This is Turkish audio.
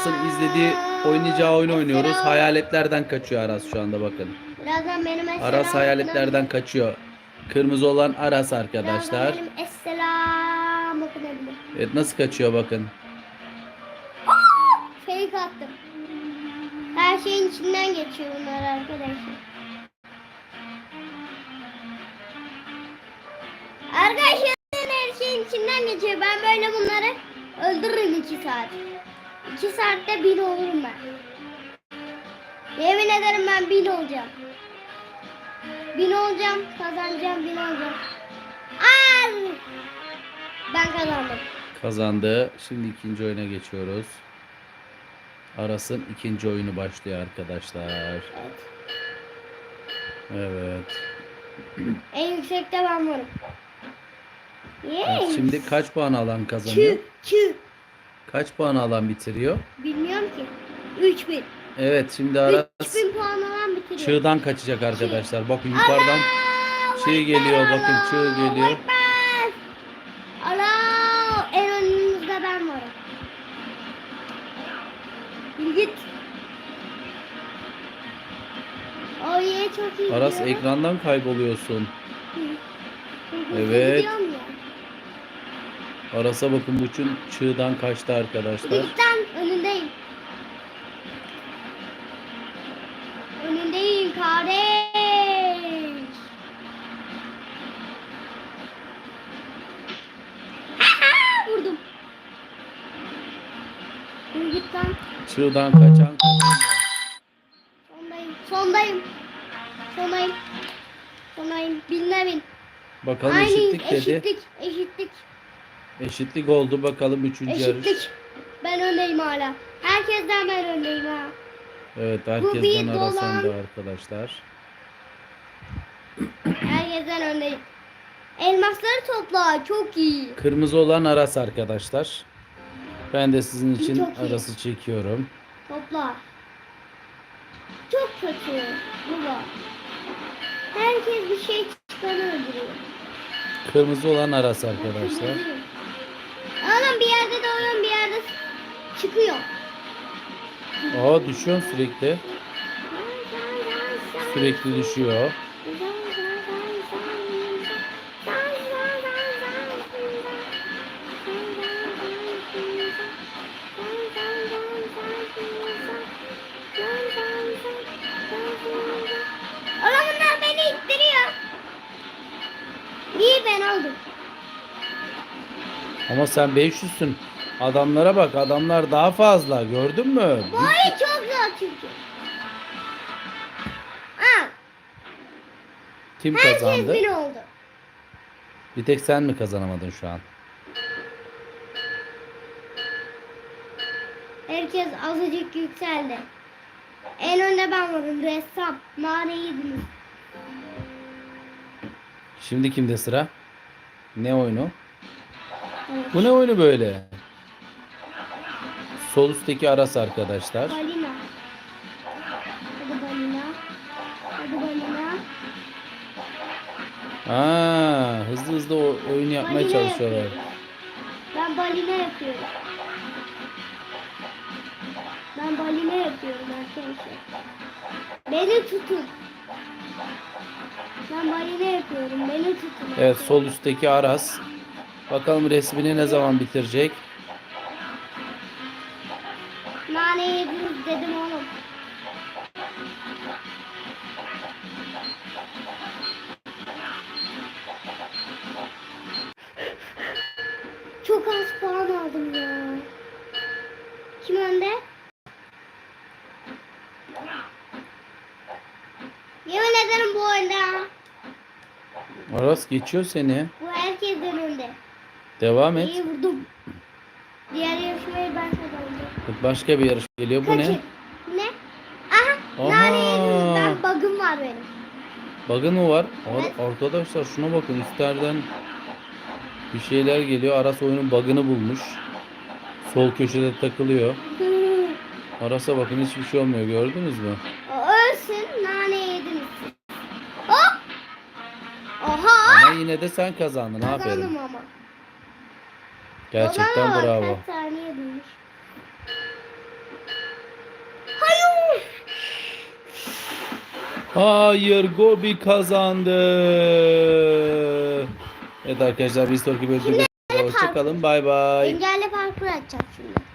Aras'ın izlediği oynayacağı oyunu oynuyoruz. Hayaletlerden kaçıyor Aras şu anda bakın. Birazdan benim. Aras hayaletlerden kaçıyor. Kırmızı olan Aras arkadaşlar. Birazdan benim esselam okunabilir. Evet nasıl kaçıyor bakın. Fake attım. Her şeyin içinden geçiyor bunlar arkadaşlar. Arkadaşlar her şeyin içinden geçiyor. Ben böyle bunları öldürürüm iki saat. İki saatte bin olurum ben. Yemin ederim ben bin olacağım. Bin olacağım, kazanacağım, bin olacağım. Al! Ben kazandım. Kazandı. Şimdi ikinci oyuna geçiyoruz. Aras'ın ikinci oyunu başlıyor arkadaşlar. Evet. Evet. En yüksekte ben varım. Yes. Şimdi kaç puan alan kazanıyor? Çü, çü. Kaç puan alan bitiriyor? Bilmiyorum ki. 3000. Evet şimdi Aras 3000 puan alan bitiriyor. çığdan kaçacak arkadaşlar. Bakın yukarıdan çığ geliyor, bakın çığ geliyor. Allah en önümüzde ben varım. Git. Yeah, çok iyi Aras gidiyorum. ekrandan kayboluyorsun. Hı. Hızlı Evet. gidiyorum. Aras'a bakın bu çın çığdan kaçtı arkadaşlar. Lan önündeyim. Önündeyim kardeş. Vurdum. Bir git lan. Çığdan kaçan kazanıyor. Sondayım. Sondayım. Sondayım. Sondayım. Binle bin. Bakalım Aynı eşitlik dedi. eşitlik. Eşitlik. Eşitlik oldu. Bakalım üçüncü yarış. Eşitlik. Ben öndeyim hala. Herkesten ben öndeyim ha. Evet bir herkesten Aras dolan. arkadaşlar. Herkesten öndeyim. Elmasları topla. Çok iyi. Kırmızı olan Aras arkadaşlar. Ben de sizin için Çok iyi. Aras'ı çekiyorum. Topla. Çok kötü. Baba. Herkes bir şey çıkanı öldürüyor. Kırmızı olan Aras arkadaşlar. Oğlum çıkıyor. Aa düşüyor sürekli. Sürekli düşüyor. Oğlum bunlar beni ittiriyor. İyi ben oldum. Ama sen 500'sün. Adamlara bak adamlar daha fazla gördün mü? Bu oyun çok zor çünkü. Aa, Kim herkes kazandı? bin oldu. Bir tek sen mi kazanamadın şu an? Herkes azıcık yükseldi. En önde ben varım. Ressam. Nane yediniz. Şimdi kimde sıra? Ne oyunu? Bu ne oyunu böyle? Sol üstteki Aras arkadaşlar. Balina. Hadi balina. Hadi balina. Aa, hızlı hızlı oyun yapmaya Balina çalışıyorlar. yapıyorum. Ben balina yapıyorum. Ben balina yapıyorum arkadaşlar. Beni tutun. Ben balina yapıyorum. Beni tutun. Evet sol üstteki Aras. Bakalım resmini ne zaman bitirecek? Nane yediniz dedim oğlum. Çok az puan aldım ya. Kim önde? Yemin ederim bu oyunda. Aras geçiyor seni. Bu herkesten önde. Devam et. İyi vurdum. Diğer yarışmayı ben kazanacağım. Başka bir yarış geliyor. Bu Kaçın. ne? Ne? Aha, Aha. nane. Ben bug'ım var benim. Bug'ı mı var? Evet. Ar- Arkadaşlar şuna bakın üstlerden bir şeyler geliyor. Aras oyunun bug'ını bulmuş. Sol köşede takılıyor. Aras'a bakın hiçbir şey olmuyor gördünüz mü? Ölsün nane yediniz. Hop! Oha! Ama yine de sen kazandın. Aferin. Kazandım ama. Gerçekten Baba, bravo. Hayır. Hayır Gobi kazandı. Evet arkadaşlar bir sonraki bölümde hoşçakalın. Bay bay. Engelli parkur açacağım şimdi.